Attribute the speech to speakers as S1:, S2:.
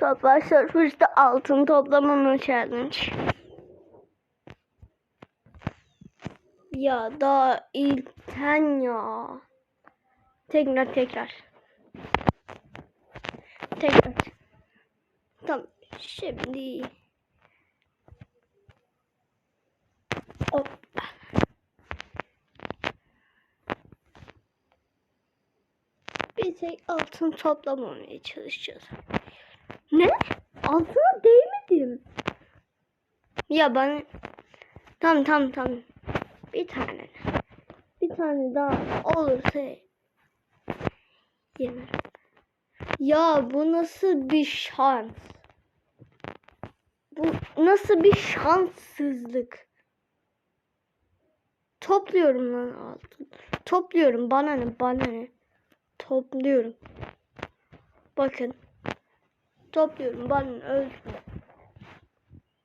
S1: Sabah Surfers'te altın toplamama challenge. Ya daha ilkten ya. Tekrar tekrar. Tekrar. Tamam. Şimdi. Hop. Bir tek altın toplamamaya çalışacağız. Ne? Altına değmedim. Ya bana... Tamam tamam tamam. Bir tane. Bir tane daha olursa yemerim. Ya bu nasıl bir şans? Bu nasıl bir şanssızlık? Topluyorum lan altın. Topluyorum bana ne bana ne. Topluyorum. Bakın. Topluyorum bana ölçme.